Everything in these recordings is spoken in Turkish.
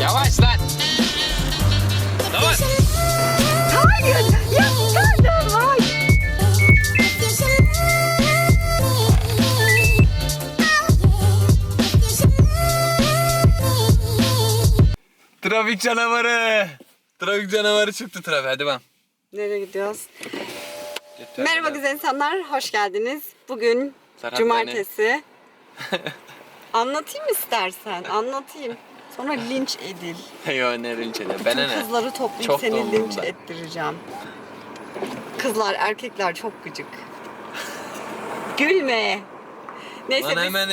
Yavaş lan. Yavaş. Hayır yapsana hayır. Trafik canavarı. Trafik canavarı çıktı trafik. Hadi bak. Nereye gidiyoruz? Yeter Merhaba ya. güzel insanlar, hoş geldiniz. Bugün Serhat cumartesi. Anlatayım istersen, anlatayım. Sonra linç edil. Yo ne rinç eder. Bütün Bana ne? kızları toplayıp Çok seni linç umurumda. ettireceğim. Kızlar, erkekler çok gıcık. Gülme. Neyse Bana biz- hemen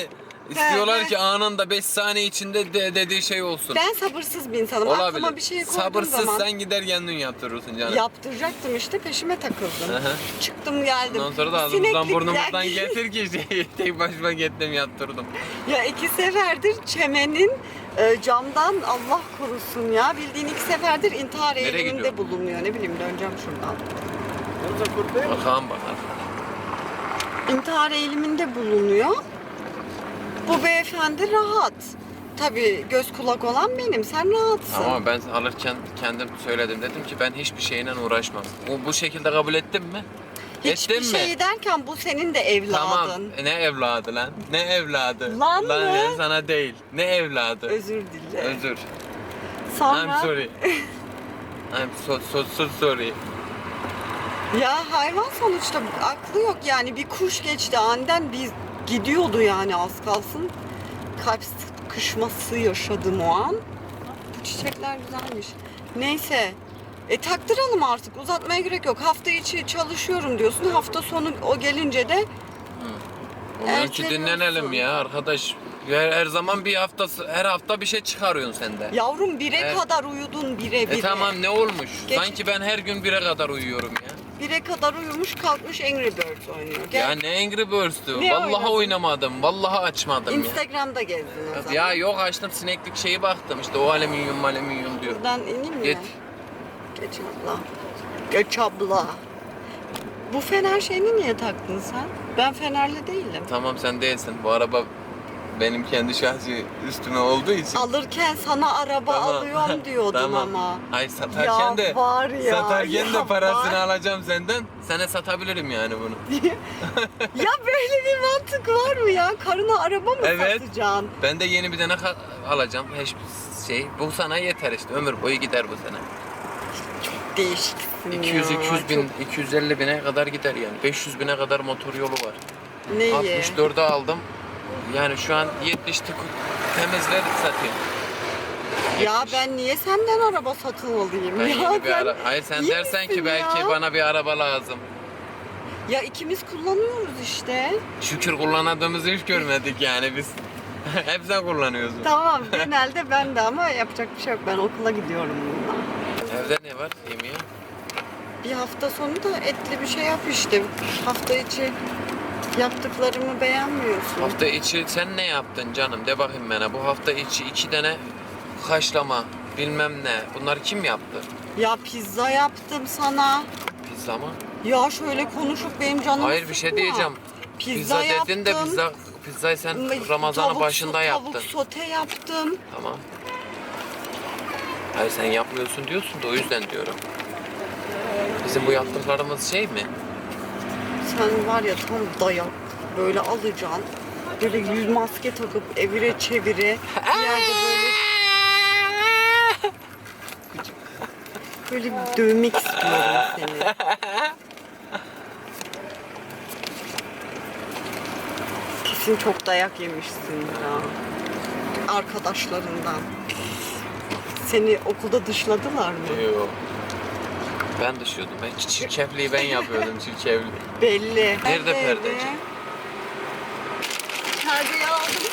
istiyorlar ki anında 5 saniye içinde de dediği şey olsun. ben sabırsız bir insanım. Olabilir. Aklıma bir şey koyduğum Sabırsız zaman sen gider kendin yaptırırsın canım. yaptıracaktım işte peşime takıldım. Hı hı. Çıktım geldim. Ondan sonra da ağzımızdan Sineklikler- burnumuzdan getir ki şey, tek başıma gittim yaptırdım. Ya iki seferdir çemenin e, camdan Allah korusun ya. Bildiğin iki seferdir intihar Nereye eyleminde gidiyor? bulunuyor. Ne bileyim döneceğim şuradan. Bakalım bakalım. İntihar eğiliminde bulunuyor. Bu beyefendi rahat. Tabii göz kulak olan benim. Sen rahatsın. Ama ben alırken kendim söyledim. Dedim ki ben hiçbir şeyle uğraşmam. Bu, bu şekilde kabul ettin mi? Hiçbir ettin mi? şey derken bu senin de evladın. Tamam. Ne evladı lan? Ne evladı? Lan mı? ya sana değil. Ne evladı? Özür dile. Özür. Sonra I'm sorry. I'm so so so sorry. ya hayvan sonuçta aklı yok yani bir kuş geçti aniden biz gidiyordu yani az kalsın. Kalp sıkışması yaşadım o an. Bu çiçekler güzelmiş. Neyse. E taktıralım artık uzatmaya gerek yok. Hafta içi çalışıyorum diyorsun. Hafta sonu o gelince de Onun Erteliyorsun. dinlenelim ya arkadaş. Her, her zaman bir haftası, her hafta bir şey çıkarıyorsun sen de. yavrum bire Evet. kadar uyudun bire bire. E tamam ne olmuş? Geç- Sanki ben her gün bire kadar uyuyorum ya. Bire kadar uyumuş kalkmış Angry Birds oynuyor. Gel. Ya ne Angry Birds'tü. Ne Vallahi oynadın? oynamadım. Vallahi açmadım ya. Instagram'da gezdin o zaman. Ya yok açtım sineklik şeyi baktım işte o alüminyum alüminyum diyor. Buradan ineyim mi? Git. Geç abla. Geç abla. Bu fener şeyini niye taktın sen? Ben fenerli değilim. Tamam sen değilsin. Bu araba benim kendi şahsi üstüme olduğu için. Alırken sana araba Tamam. alıyorum diyordun tamam. ama. Hayır satarken Ya de var ya, satarken ya de parasını var. alacağım senden. Sana satabilirim yani bunu. ya böyle bir mantık var mı ya? Karına araba mı Evet. satacaksın? Ben de yeni bir tane ka- alacağım. Hiçbir şey. Bu sana yeter işte. Ömür boyu gider bu sene. Değişiksin 200 ya. 200 bin, Çok- 250 bine kadar gider yani. 500 bine kadar motor yolu var. Neyi? 64'e aldım. Yani şu an 70 tık temizler satayım. Ya ben niye senden araba satın alayım Ben ya? yeni bir ara... Hayır sen iyi dersen misin ki belki ya? bana bir araba lazım. Ya ikimiz kullanıyoruz işte. Şükür kullanadığımızı hiç görmedik yani biz. Hep sen kullanıyorsun. Tamam genelde ben de ama yapacak bir şey yok. Ben okula gidiyorum bununla. Evde ne var yemeğe? Bir hafta sonu da etli bir şey yap işte. Hafta içi yaptıklarımı beğenmiyorsun. Hafta içi sen ne yaptın canım? De bakayım bana. Bu hafta içi iki tane haşlama bilmem ne. Bunlar kim yaptı? Ya pizza yaptım sana. Pizza mı? Ya şöyle konuşup benim canımı Hayır bir şey sıkma. diyeceğim. Pizza, dedin de yaptım. pizza pizzayı sen Tavuk- Ramazan'ın başında yaptın. Tavuk sote yaptım. Tamam. Hayır sen yapmıyorsun diyorsun da o yüzden diyorum. Bizim bu yaptıklarımız şey mi? Sen var ya tam dayak. Böyle alacaksın. Böyle yüz maske takıp evire çevire. Yerde böyle böyle bir dövmek istiyorum seni. Kesin çok dayak yemişsin ya. Arkadaşlarından. Seni okulda dışladılar mı? Yok. Ben dışıyordum. Ben çirkefliği ben yapıyordum çirkefliği. Belli. Nerede perdeci? Perdeyi aldım.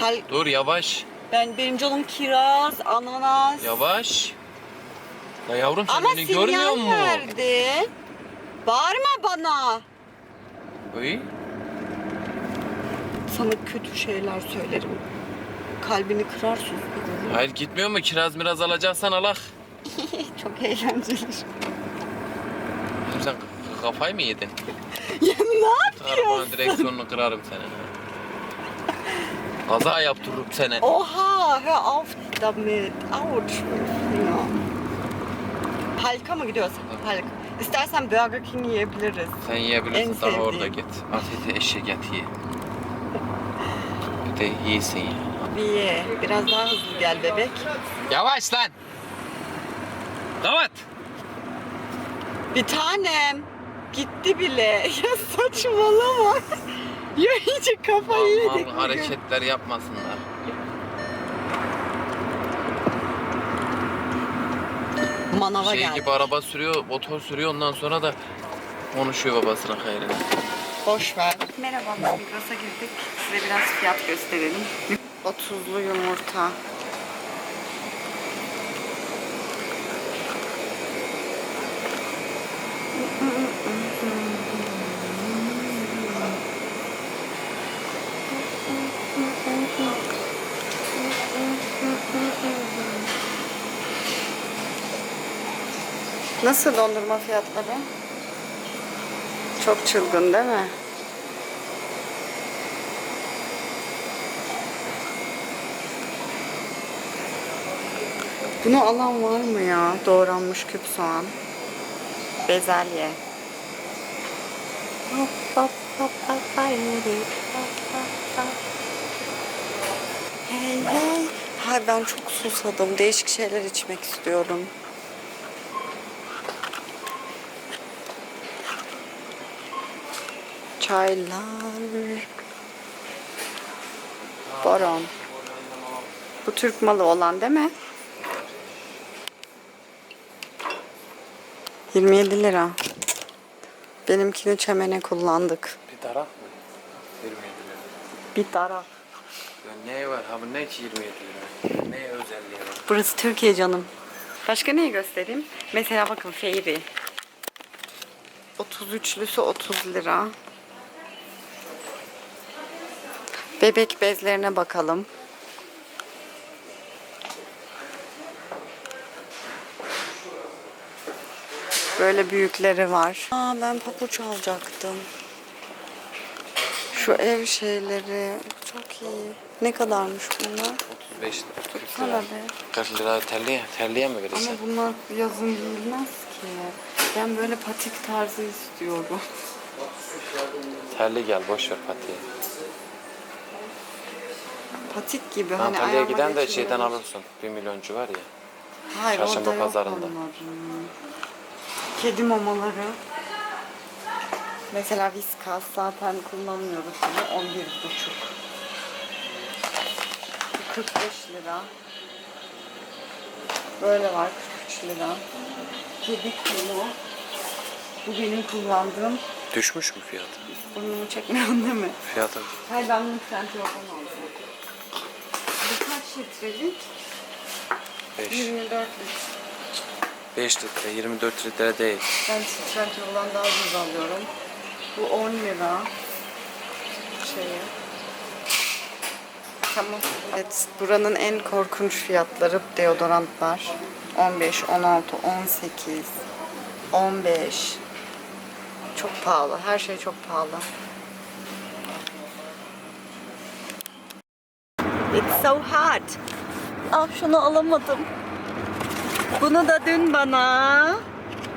Hal, Dur yavaş. ben benim canım kiraz, ananas. Yavaş. Ya yavrum sen Ama beni görmüyor sinyal musun? verdi. Bağırma bana. Uy. Sana kötü şeyler söylerim. Kalbini kırar sus. Hayır gitmiyor mu? Kiraz miraz alacaksan alak. Çok eğlenceli. Oğlum Sen kafayı mı yedin? ya ne Arabanın yapıyorsun? direksiyonunu kırarım seni. Kaza yaptırırım seni. Oha, hör auf damit. Autsch. Ja. Halka mı gidiyoruz? Halka. İstersen Burger King yiyebiliriz. Sen En yiyebilirsin daha sevdiğim. orada git. Afiyet eşek et ye. Bir de yiyesin ya. Ye. Biraz daha hızlı gel bebek. Yavaş lan. Davat. Bir tanem. Gitti bile. Ya saçmalama. ya iyice kafayı Mal yedik. bugün. hareketler yapmasınlar. Manava Şey geldi. gibi araba sürüyor, motor sürüyor ondan sonra da konuşuyor babasına hayrına. Boş ver. Merhaba, Migros'a girdik. Size biraz fiyat gösterelim. 30'lu yumurta. Nasıl dondurma fiyatları? Çok çılgın değil mi? Bunu alan var mı ya? Doğranmış küp soğan. Bezelye. Hop. Hey hey. Hay ben çok susadım. Değişik şeyler içmek istiyorum. Çaylar. Baron. Bu Türk malı olan değil mi? 27 lira. Benimkini çemene kullandık. Bir taraf mı? 27 lira. Bir taraf. Ya ne var? Ha bu ne ki 27 lira? Ne özelliği var? Burası Türkiye canım. Başka neyi göstereyim? Mesela bakın Fairy. 33'lüsü 30 lira. Bebek bezlerine bakalım. Böyle büyükleri var. Aa ben papuç alacaktım. Şu ev şeyleri çok iyi. Ne kadarmış bunlar? 35 lira. 40 Sana lira. be. 40 lira terliye, terliye mi verirsin? Ama bunlar yazın giyilmez ki. Ben böyle patik tarzı istiyorum. Terli gel boş ver patiye. Patik gibi hani Antalya'ya ayağıma giden de şeyden alırsın. Bir milyoncu var ya. Hayır Çarşamba orada yok pazarında. onların. Kedi mamaları. Mesela Whiskas zaten kullanmıyoruz bunu 11 buçuk. 45 lira. Böyle var 43 lira. Kedi kumu. Bu benim kullandığım. Düşmüş mü fiyatı? Burnumu çekmiyorsun değil mi? Fiyatı Hayır ben bunu Trendyol'dan aldım. Bu kaç litrelik? 5. 24 litre. 5 litre, 24 litre değil. Ben Trendyol'dan daha ucuz alıyorum. Bu 10 lira. Şeyi. Tamam. Evet, buranın en korkunç fiyatları deodorantlar. 15, 16, 18, 15. Çok pahalı. Her şey çok pahalı. It's so hot. Ah şunu alamadım. Bunu da dün bana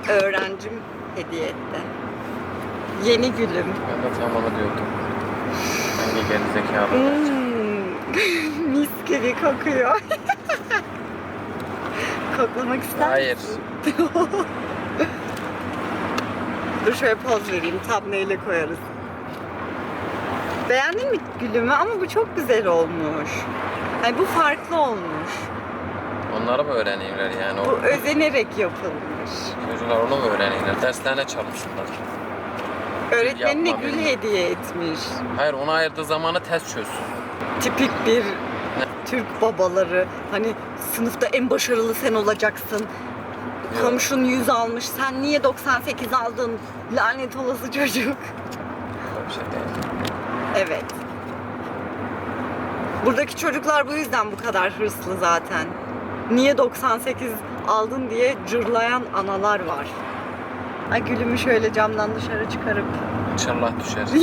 öğrencim hediye etti. Yeni gülüm. Ben de tam onu diyordum. Hangi gerizekalı? Hmm, mis gibi kokuyor. Koklamak ister Hayır. misin? Dur şöyle poz vereyim. Thumbnail'e koyarız. Beğendin mi gülümü? Ama bu çok güzel olmuş. Hani bu farklı olmuş. Onları mı öğrenirler yani? Bu özenerek yapılmış. çocuklar onu mu öğrenirler? Derslerine çalışsınlar. Öğretmenine Yapma gül beni. hediye etmiş. Hayır ona ayırdığı zamanı test çözsün. tipik bir Türk babaları. Hani sınıfta en başarılı sen olacaksın. Komşun 100 almış. Sen niye 98 aldın? Lanet olası çocuk. Öyle bir şey değil. Evet. Buradaki çocuklar bu yüzden bu kadar hırslı zaten. Niye 98 aldın diye cırlayan analar var. Ay gülümü şöyle camdan dışarı çıkarıp. İnşallah düşer.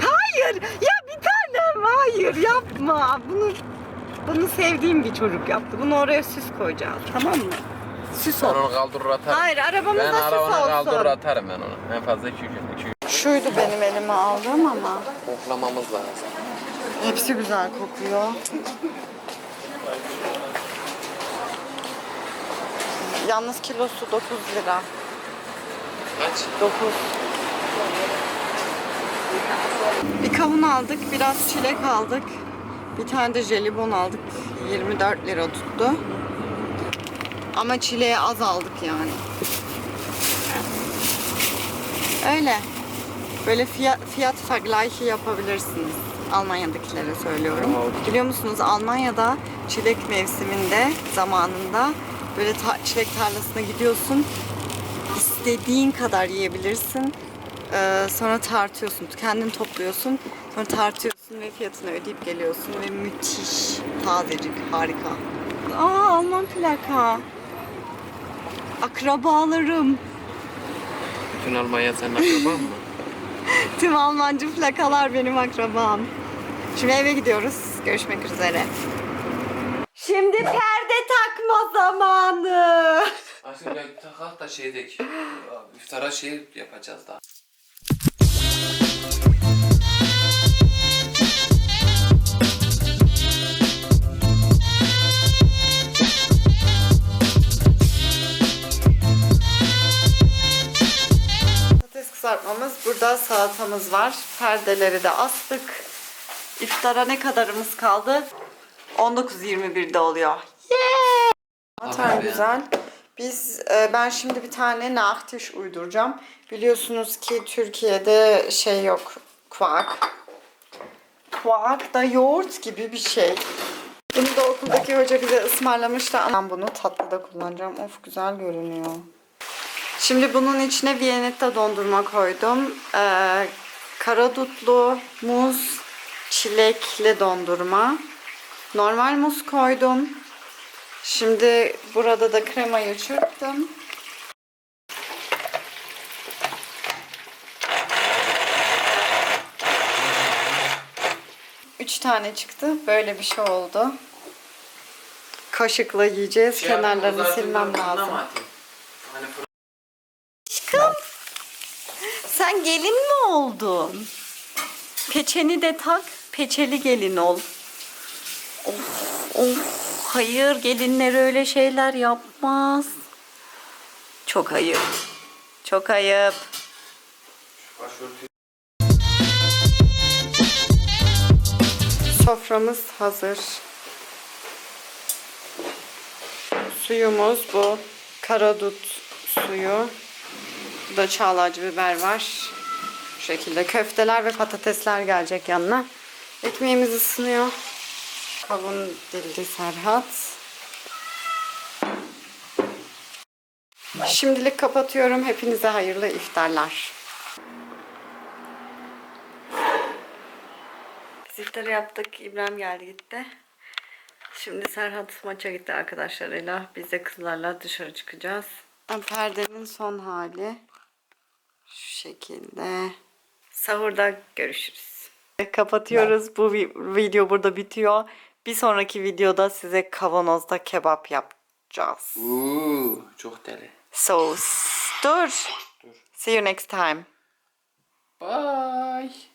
Hayır! Ya bir Hayır yapma. Bunu bunu sevdiğim bir çocuk yaptı. Bunu oraya süs koyacağız. Tamam mı? Süs Ben ol. onu kaldırır atarım. Hayır arabamızda Ben süs arabana kaldırır olsun. atarım ben onu. En fazla 2 gün. 2 gün. Şuydu benim elime aldığım ama. Koklamamız lazım. Hepsi güzel kokuyor. Yalnız kilosu 9 lira. Kaç? 9. Bir kavun aldık, biraz çilek aldık. Bir tane de jelibon aldık. 24 lira tuttu. Ama çileğe az aldık yani. Öyle. Böyle fiyat, fiyat vergleiche yapabilirsiniz. Almanya'dakilere söylüyorum. Biliyor musunuz Almanya'da çilek mevsiminde zamanında böyle ta- çilek tarlasına gidiyorsun. İstediğin kadar yiyebilirsin. Ee, sonra tartıyorsun. Kendin topluyorsun. Sonra tartıyorsun ve fiyatını ödeyip geliyorsun ve müthiş. Tazecik. Harika. Aa Alman plaka. Akrabalarım. Bütün Almanya senin akraban mı? Tüm Almancı plakalar benim akrabam. Şimdi eve gidiyoruz. Görüşmek üzere. Şimdi perde takma zamanı. Aslında bir takak da şeydeki. İftara şey yapacağız daha. Patates kızartmamız. Burada salatamız var. Perdeleri de astık. İftara ne kadarımız kaldı? 19.21'de oluyor. Yeah! Aferin. güzel. Biz e, ben şimdi bir tane nahtiş uyduracağım. Biliyorsunuz ki Türkiye'de şey yok. Kuak. Kuak da yoğurt gibi bir şey. Bunu da okuldaki hoca bize ısmarlamıştı. Ben bunu tatlıda kullanacağım. Of güzel görünüyor. Şimdi bunun içine Viyanetta dondurma koydum. Ee, karadutlu, muz, çilekli dondurma. Normal muz koydum. Şimdi burada da kremayı çırptım. Üç tane çıktı. Böyle bir şey oldu. Kaşıkla yiyeceğiz. Şey Kenarlarını silmem lazım. Hani Aşkım. Sen gelin mi oldun? Peçeni de tak. Peçeli gelin ol. Of, of. Hayır gelinler öyle şeyler yapmaz. Çok ayıp. Çok ayıp. Soframız hazır. Suyumuz bu. Karadut suyu. Burada çağlacı biber var. Bu şekilde köfteler ve patatesler gelecek yanına. Ekmeğimiz ısınıyor. Kavun dildi Serhat. Şimdilik kapatıyorum. Hepinize hayırlı iftarlar. Biz iftarı yaptık. İbrahim geldi gitti. Şimdi Serhat maça gitti arkadaşlarıyla. Biz de kızlarla dışarı çıkacağız. Perdenin son hali. Şu şekilde. Sahurda görüşürüz. Kapatıyoruz. Bu vi- video burada bitiyor. Bir sonraki videoda size kavanozda kebap yapacağız. Uuu çok deli. So, dur. See you next time. Bye.